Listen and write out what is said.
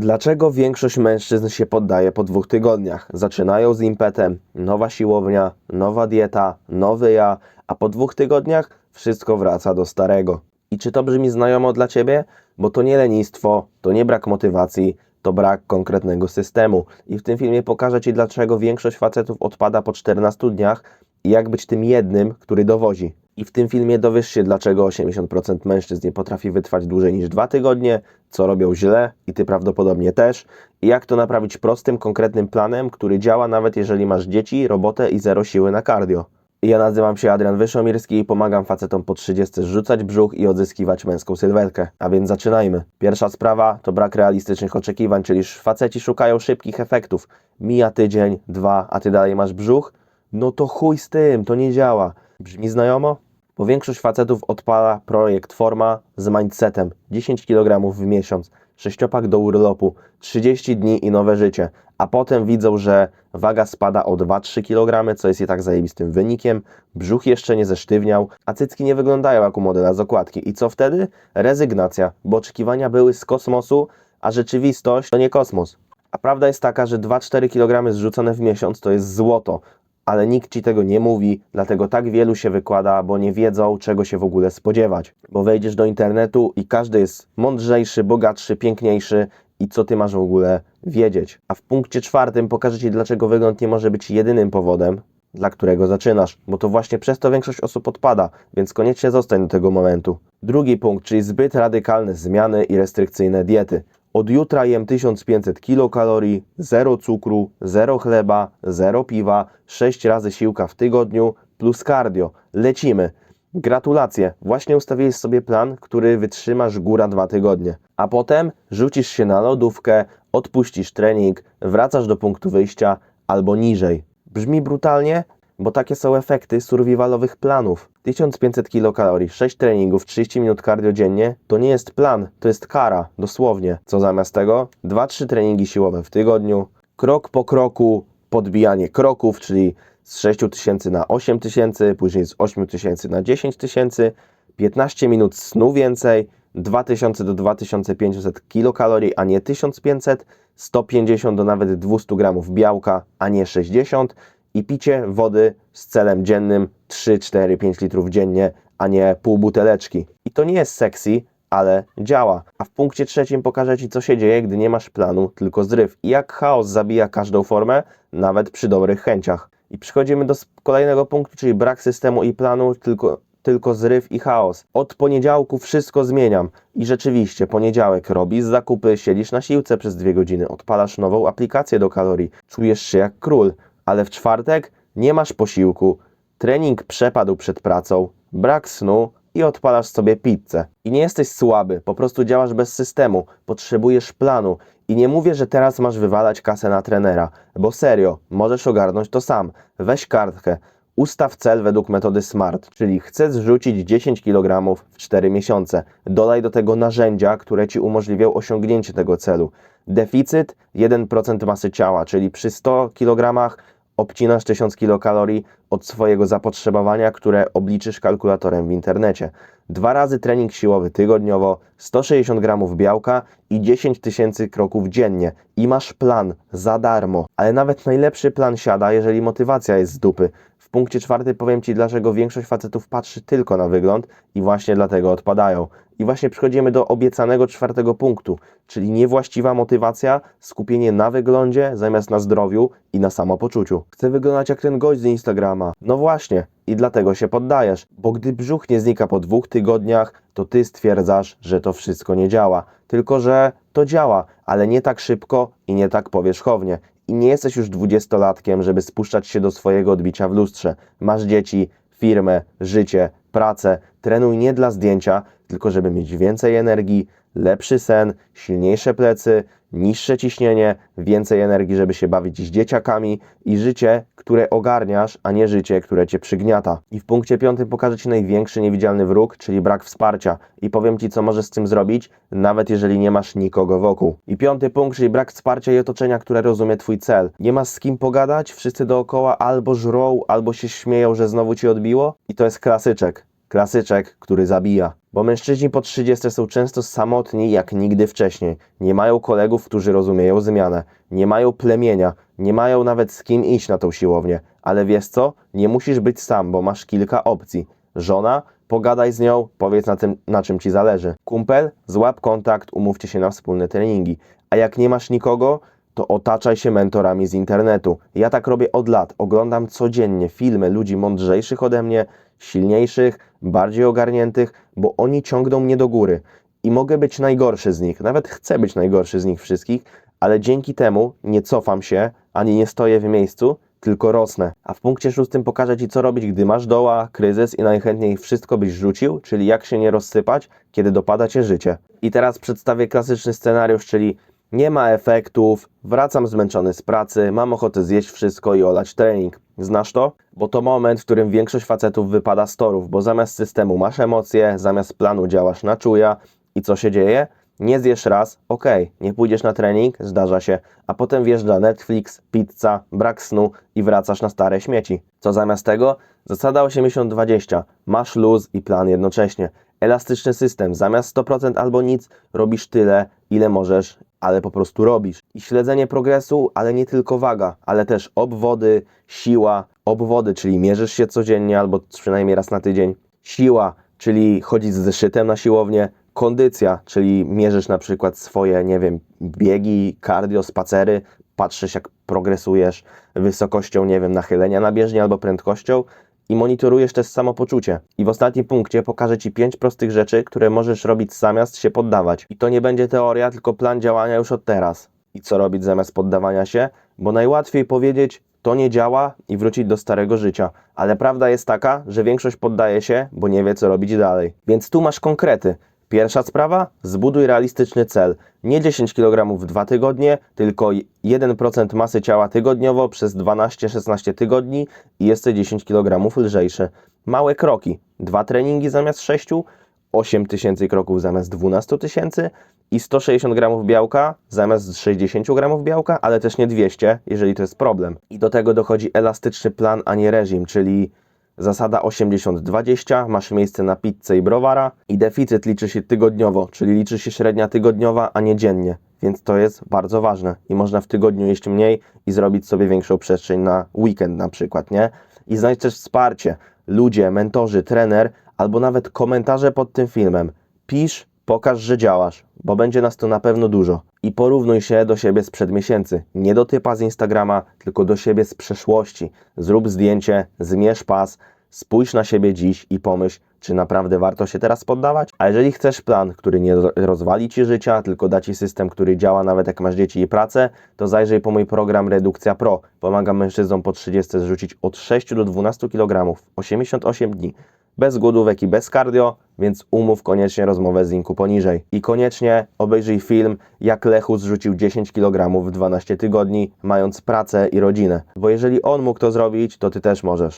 Dlaczego większość mężczyzn się poddaje po dwóch tygodniach? Zaczynają z impetem, nowa siłownia, nowa dieta, nowy ja, a po dwóch tygodniach wszystko wraca do starego. I czy to brzmi znajomo dla ciebie? Bo to nie lenistwo, to nie brak motywacji, to brak konkretnego systemu. I w tym filmie pokażę ci, dlaczego większość facetów odpada po 14 dniach jak być tym jednym, który dowozi. I w tym filmie dowiesz się, dlaczego 80% mężczyzn nie potrafi wytrwać dłużej niż dwa tygodnie, co robią źle i ty prawdopodobnie też, i jak to naprawić prostym, konkretnym planem, który działa nawet jeżeli masz dzieci, robotę i zero siły na cardio. Ja nazywam się Adrian Wyszomirski i pomagam facetom po 30 rzucać brzuch i odzyskiwać męską sylwetkę. A więc zaczynajmy. Pierwsza sprawa to brak realistycznych oczekiwań, czyli faceci szukają szybkich efektów. Mija tydzień, dwa, a ty dalej masz brzuch? No to chuj z tym, to nie działa. Brzmi znajomo? Bo większość facetów odpala projekt Forma z mindsetem 10 kg w miesiąc, sześciopak do urlopu, 30 dni i nowe życie, a potem widzą, że waga spada o 2-3 kg, co jest i tak zajebistym wynikiem, brzuch jeszcze nie zesztywniał, a cycki nie wyglądają jak u modela z okładki. I co wtedy? Rezygnacja, bo oczekiwania były z kosmosu, a rzeczywistość to nie kosmos. A prawda jest taka, że 2-4 kg zrzucone w miesiąc to jest złoto, ale nikt ci tego nie mówi, dlatego tak wielu się wykłada, bo nie wiedzą, czego się w ogóle spodziewać. Bo wejdziesz do internetu i każdy jest mądrzejszy, bogatszy, piękniejszy i co ty masz w ogóle wiedzieć. A w punkcie czwartym pokażę ci, dlaczego wygląd nie może być jedynym powodem, dla którego zaczynasz, bo to właśnie przez to większość osób odpada, więc koniecznie zostań do tego momentu. Drugi punkt, czyli zbyt radykalne zmiany i restrykcyjne diety. Od jutra jem 1500 kilokalorii, zero cukru, zero chleba, zero piwa, 6 razy siłka w tygodniu plus cardio. Lecimy. Gratulacje, właśnie ustawiłeś sobie plan, który wytrzymasz góra dwa tygodnie. A potem rzucisz się na lodówkę, odpuścisz trening, wracasz do punktu wyjścia albo niżej. Brzmi brutalnie, bo takie są efekty survivalowych planów. 1500 kilokalorii, 6 treningów, 30 minut cardio dziennie to nie jest plan, to jest kara, dosłownie. Co zamiast tego? 2-3 treningi siłowe w tygodniu, krok po kroku podbijanie kroków, czyli z 6000 na 8000, później z 8000 na 10000, 15 minut snu więcej, 2000 do 2500 kilokalorii, a nie 1500, 150 do nawet 200 gramów białka, a nie 60 i picie wody z celem dziennym 3, 4, 5 litrów dziennie, a nie pół buteleczki. I to nie jest sexy, ale działa. A w punkcie trzecim pokażę Ci, co się dzieje, gdy nie masz planu, tylko zryw. I jak chaos zabija każdą formę, nawet przy dobrych chęciach. I przechodzimy do kolejnego punktu, czyli brak systemu i planu, tylko, tylko zryw i chaos. Od poniedziałku wszystko zmieniam. I rzeczywiście, poniedziałek robisz zakupy, siedzisz na siłce przez dwie godziny, odpalasz nową aplikację do kalorii, czujesz się jak król. Ale w czwartek nie masz posiłku, trening przepadł przed pracą, brak snu i odpalasz sobie pizzę. I nie jesteś słaby, po prostu działasz bez systemu, potrzebujesz planu. I nie mówię, że teraz masz wywalać kasę na trenera, bo serio, możesz ogarnąć to sam. Weź kartkę, ustaw cel według metody SMART, czyli chcę zrzucić 10 kg w 4 miesiące. Dodaj do tego narzędzia, które ci umożliwią osiągnięcie tego celu. Deficyt 1% masy ciała, czyli przy 100 kg obcinasz 1000 kilokalorii od swojego zapotrzebowania, które obliczysz kalkulatorem w internecie. Dwa razy trening siłowy tygodniowo, 160 gramów białka i 10 tysięcy kroków dziennie. I masz plan za darmo. Ale nawet najlepszy plan siada, jeżeli motywacja jest z dupy. W punkcie czwartym powiem Ci, dlaczego większość facetów patrzy tylko na wygląd i właśnie dlatego odpadają. I właśnie przechodzimy do obiecanego czwartego punktu, czyli niewłaściwa motywacja, skupienie na wyglądzie zamiast na zdrowiu i na samopoczuciu. Chcę wyglądać jak ten gość z Instagrama. No właśnie, i dlatego się poddajesz, bo gdy brzuch nie znika po dwóch tygodniach, to ty stwierdzasz, że to wszystko nie działa. Tylko, że to działa, ale nie tak szybko i nie tak powierzchownie. I nie jesteś już dwudziestolatkiem, żeby spuszczać się do swojego odbicia w lustrze. Masz dzieci, firmę, życie, pracę. Trenuj nie dla zdjęcia, tylko żeby mieć więcej energii, lepszy sen, silniejsze plecy, niższe ciśnienie, więcej energii, żeby się bawić z dzieciakami i życie, które ogarniasz, a nie życie, które cię przygniata. I w punkcie piątym pokażę ci największy niewidzialny wróg, czyli brak wsparcia. I powiem ci, co możesz z tym zrobić, nawet jeżeli nie masz nikogo wokół. I piąty punkt, czyli brak wsparcia i otoczenia, które rozumie twój cel. Nie masz z kim pogadać, wszyscy dookoła albo żrą, albo się śmieją, że znowu ci odbiło. I to jest klasyczek. Klasyczek, który zabija. Bo mężczyźni po 30 są często samotni jak nigdy wcześniej. Nie mają kolegów, którzy rozumieją zmianę. Nie mają plemienia. Nie mają nawet z kim iść na tą siłownię. Ale wiesz co? Nie musisz być sam, bo masz kilka opcji. Żona? Pogadaj z nią, powiedz na, tym, na czym ci zależy. Kumpel? Złap kontakt, umówcie się na wspólne treningi. A jak nie masz nikogo, to otaczaj się mentorami z internetu. Ja tak robię od lat. Oglądam codziennie filmy ludzi mądrzejszych ode mnie, silniejszych, bardziej ogarniętych, bo oni ciągną mnie do góry. I mogę być najgorszy z nich, nawet chcę być najgorszy z nich wszystkich, ale dzięki temu nie cofam się, ani nie stoję w miejscu, tylko rosnę. A w punkcie szóstym pokażę Ci, co robić, gdy masz doła, kryzys i najchętniej wszystko byś rzucił, czyli jak się nie rozsypać, kiedy dopada Cię życie. I teraz przedstawię klasyczny scenariusz, czyli nie ma efektów, wracam zmęczony z pracy, mam ochotę zjeść wszystko i olać trening. Znasz to? Bo to moment, w którym większość facetów wypada z torów, bo zamiast systemu masz emocje, zamiast planu działasz na czuja i co się dzieje? Nie zjesz raz, okej, nie pójdziesz na trening, zdarza się, a potem wjeżdża Netflix, pizza, brak snu i wracasz na stare śmieci. Co zamiast tego? Zasada 80-20. Masz luz i plan jednocześnie. Elastyczny system. Zamiast 100% albo nic, robisz tyle, ile możesz, ale po prostu robisz. I śledzenie progresu, ale nie tylko waga, ale też obwody, siła. Obwody, czyli mierzysz się codziennie albo przynajmniej raz na tydzień. Siła, czyli chodzić z zeszytem na siłownię. Kondycja, czyli mierzysz na przykład swoje, nie wiem, biegi, cardio, spacery, patrzysz jak progresujesz wysokością, nie wiem, nachylenia na bieżni albo prędkością i monitorujesz też samopoczucie. I w ostatnim punkcie pokażę Ci pięć prostych rzeczy, które możesz robić zamiast się poddawać. I to nie będzie teoria, tylko plan działania już od teraz. I co robić zamiast poddawania się? Bo najłatwiej powiedzieć, to nie działa i wrócić do starego życia. Ale prawda jest taka, że większość poddaje się, bo nie wie, co robić dalej. Więc tu masz konkrety. Pierwsza sprawa, zbuduj realistyczny cel. Nie 10 kg w 2 tygodnie, tylko 1% masy ciała tygodniowo przez 12-16 tygodni i jesteś 10 kg lżejszy. Małe kroki. Dwa treningi zamiast 6, 8 tysięcy kroków zamiast 12 tysięcy i 160 gramów białka zamiast 60 gramów białka, ale też nie 200, jeżeli to jest problem. I do tego dochodzi elastyczny plan, a nie reżim, czyli Zasada 80-20, masz miejsce na pizzę i browara i deficyt liczy się tygodniowo, czyli liczy się średnia tygodniowa, a nie dziennie. Więc to jest bardzo ważne i można w tygodniu jeść mniej i zrobić sobie większą przestrzeń na weekend na przykład, nie? I znajdź też wsparcie, ludzie, mentorzy, trener albo nawet komentarze pod tym filmem. Pisz, pokaż, że działasz, bo będzie nas tu na pewno dużo. I porównuj się do siebie sprzed miesięcy. Nie do typa z Instagrama, tylko do siebie z przeszłości. Zrób zdjęcie, zmierz pas, spójrz na siebie dziś i pomyśl, czy naprawdę warto się teraz poddawać. A jeżeli chcesz plan, który nie ro- rozwali Ci życia, tylko da Ci system, który działa nawet jak masz dzieci i pracę, to zajrzyj po mój program Redukcja Pro. Pomagam mężczyznom po 30 zrzucić od 6 do 12 kg 88 dni bez głodówek i bez cardio, więc umów koniecznie rozmowę z linku poniżej. I koniecznie obejrzyj film, jak Lechu zrzucił 10 kg w 12 tygodni, mając pracę i rodzinę. Bo jeżeli on mógł to zrobić, to ty też możesz.